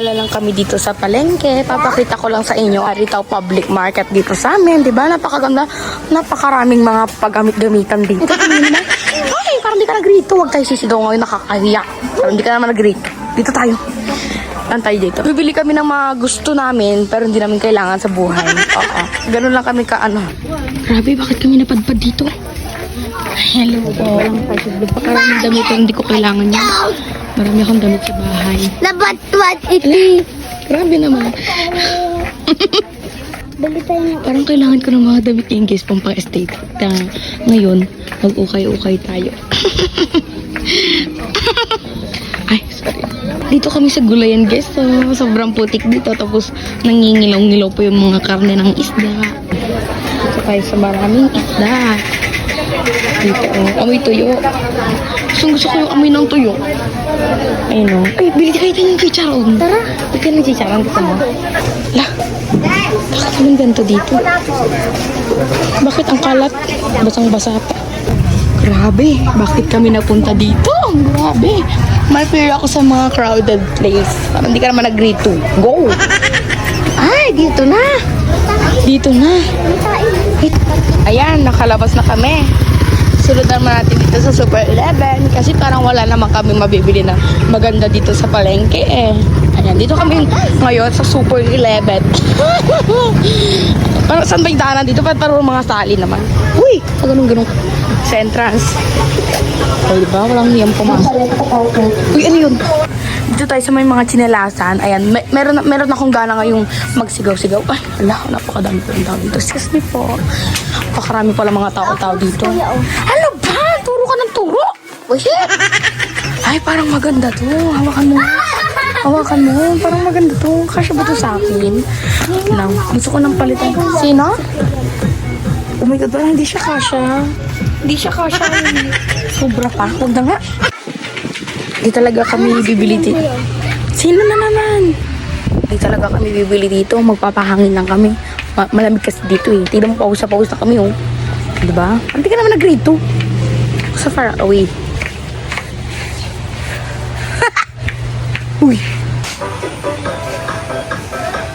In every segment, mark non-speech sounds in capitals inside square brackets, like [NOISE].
Gala lang kami dito sa palengke. Papakita ko lang sa inyo, Aritaw Public Market dito sa amin. Di ba? Napakaganda. Napakaraming mga paggamit-gamitan dito. Ay, [LAUGHS] parang di ka nag-rito. Huwag tayo sisigaw ngayon, nakakahiya. Parang di ka naman nag-rito. Dito tayo. Lang tayo dito. Bibili kami ng mga gusto namin, pero hindi namin kailangan sa buhay. [LAUGHS] Oo. Ganun lang kami ka ano. Grabe, bakit kami napadpad dito? Hello po. Napakaraming damit yung hindi ko kailangan yan. Marami akong damit sa bahay. Nabatwat iti. Grabe naman. [LAUGHS] Parang kailangan ko ng mga damit yung guys pang pang-estate. Na ngayon, mag-ukay-ukay tayo. [LAUGHS] Ay, sorry. Dito kami sa gulayan guys. So, sobrang putik dito. Tapos nangingilaw-ngilaw po yung mga karne ng isda. Dito tayo sa maraming isda. Dito, oh. Amoy tuyo. Gusto, gusto ko yung amoy ng tuyo. Ayun o. Ay, bili kayo tayo ng chicharon. Tara. Bili ka ng chicharon. Gusto mo? La. Bakit naman ganito dito? Bakit ang kalat? Basang-basa pa. Grabe, bakit kami napunta dito? Grabe. May fear ako sa mga crowded place. Parang hindi ka naman nag-agree to. Go! Ay, dito na. Dito na. Ayan, nakalabas na kami. Sunod naman natin dito sa Super 11 kasi parang wala naman kami mabibili na maganda dito sa palengke eh. Ayan, dito kami ngayon sa Super 11. parang saan ba yung daanan dito? Parang parang mga sali naman. Uy! Pag ganun ganun. Sa entrance. O, diba? Walang hiyang pumasok. Uy, ano yun? Dito tayo sa may mga chinelasan. Ayan, may, meron, meron akong gana ngayong magsigaw-sigaw. Ay, ala, napakadami pa rin tao dito. Excuse me po. Pakarami pala mga tao-tao dito. Ano ba? Turo ka ng turo. Uy, Ay, parang maganda to. Hawakan mo. Hawakan mo. Parang maganda to. Kasya ba to sa akin? Lang. Gusto ko ng palitan. Sino? Oh my God, parang hindi siya kasya. Hindi siya kasya. Sobra pa. Huwag na nga. Di talaga kami bibili dito. Sino na naman? Di talaga kami bibili dito. Magpapahangin lang kami. Ma- malamig kasi dito eh. Tignan mo, paus na kami oh. Di ba? Hindi ka naman nag-grade to. Sa far away. [LAUGHS] Uy.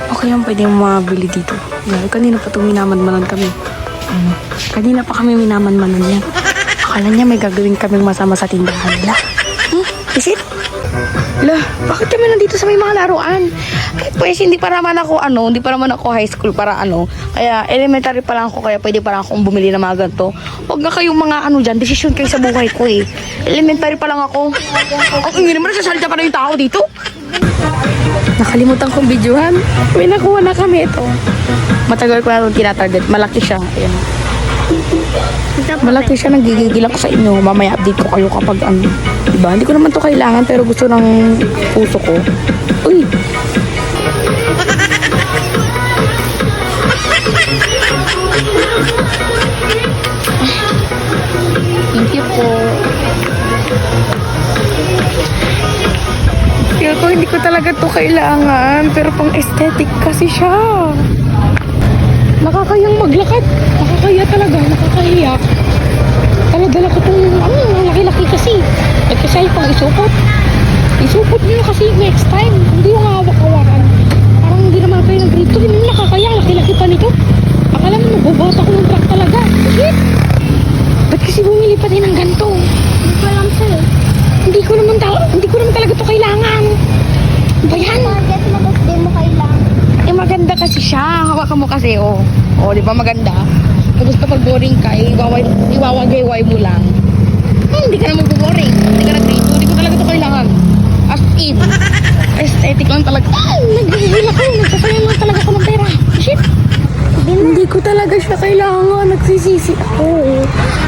Okay lang pwede mo mabili dito. Grabe, kanina pa itong minamanmanan kami. Ano? Kanina pa kami minamanmanan yan. Akala niya may gagawin kaming masama sa tindahan nila. Hmm? Is it? Lah, bakit kami nandito sa may mga laruan? Eh, pues, hindi pa naman ako, ano, hindi pa naman ako high school para ano. Kaya, elementary pa lang ako, kaya pwede pa lang akong bumili ng mga ganito. Huwag na kayong mga ano dyan, desisyon kayo sa buhay ko eh. Elementary pa lang ako. Ang ingin naman, nasasalita pa na yung tao dito. Nakalimutan kong videohan. May nakuha na kami ito. Matagal ko na itong tinatarget. Malaki siya. Ayan. Malaki siya. Nagigigil ako sa inyo. Mamaya update ko kayo kapag ano. Diba? Hindi ko naman to kailangan pero gusto ng puso ko. Uy! Thank you po. Feel ko hindi ko talaga to kailangan pero pang aesthetic kasi siya. Nakakayang maglakad. Nakakaya talaga. Nakakahiya. Taladala ko tong ano, laki-laki kasi. At kasi pang isupot. Isupot niyo kasi next time. Hindi yung hawak-hawakan. Parang hindi naman kayo nag-rito. Hindi nakakaya. Ang Laki-laki pa nito. Akala mo magbubot ako ng truck talaga. Shit! Ba't kasi bumili pa din ng ganito? Hindi ko alam sa'yo. Hindi ko naman ta- hindi ko naman talaga to kailangan. Ano Ba yan? Bakit mo kailangan? Eh, maganda kasi siya. Hawakan mo kasi, oh. Oh, di ba maganda? Tapos kapag boring ka, iwaway, iwawagay-way mo lang. Hindi ka naman boring. Hindi ka nag-grade Hindi ko talaga to kailangan. As in. Aesthetic lang talaga. Ay, nagigil ako. Nagsasayang lang talaga ako ng pera. Shit. Hindi ko talaga siya kailangan. Nagsisisi ako.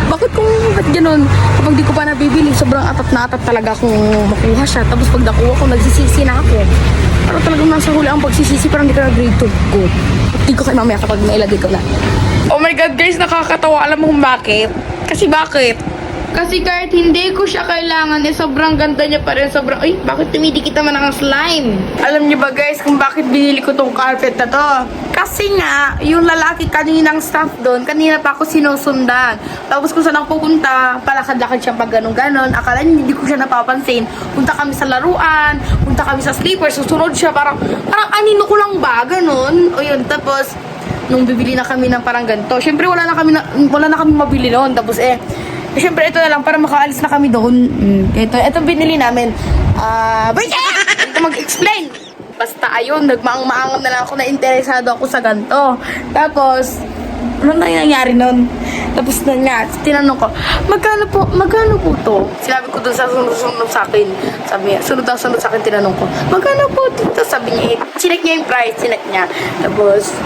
Bakit kung ba't ganun? Kapag di ko pa nabibili, sobrang atat na atat talaga kung makuha siya. Tapos pag nakuha ko, nagsisisi na ako. Parang talagang nasa huli ang pagsisisi, parang di ka na grade 2. Go. Hindi ko kayo mamaya kapag nailagay ko na. Oh my God, guys, nakakatawa. Alam mo kung bakit? Kasi bakit? Kasi kahit hindi ko siya kailangan, eh sobrang ganda niya pa rin. Sobrang, ay, bakit tumidikit naman ang slime? Alam niyo ba guys kung bakit binili ko tong carpet na to? Kasi nga, yung lalaki kaninang staff doon, kanina pa ako sinusundan. Tapos kung saan ako pupunta, palakad-lakad siya pag ganun-ganon. Akala niya hindi ko siya napapansin. Punta kami sa laruan, punta kami sa sleeper, susunod siya. Parang, parang anino ko lang ba? Ganon. O yun, tapos, nung bibili na kami ng parang ganito. Syempre wala na kami na, wala na kami mabili noon. Tapos eh, eh, syempre ito na lang para makaalis na kami doon. Mm, ito, ito binili namin. Ah, uh, Ito mag-explain. Basta ayun, nagmaang-maangam na lang ako na interesado ako sa ganito. Tapos, ano na nangyari nun? Tapos na nga, tinanong ko, magkano po, magkano po to? Sinabi ko dun sa sunod-sunod sa akin. Sabi niya, sunod na sunod sa akin, tinanong ko, magkano po dito? Sabi niya, chinek niya yung price, chinek niya. Tapos,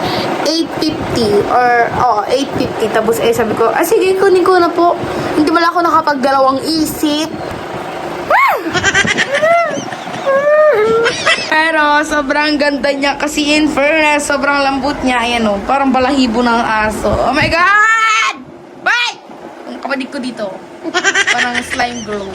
850 or, oh, 850. Tapos, eh, sabi ko, ah, sige, kunin ko na po. Hindi wala ako nakapagdalawang isip. Pero sobrang ganda niya kasi in fairness, sobrang lambot niya. Ayan o, parang balahibo ng aso. Oh my God! Bye! Ang kapadig ko dito. Parang slime glow.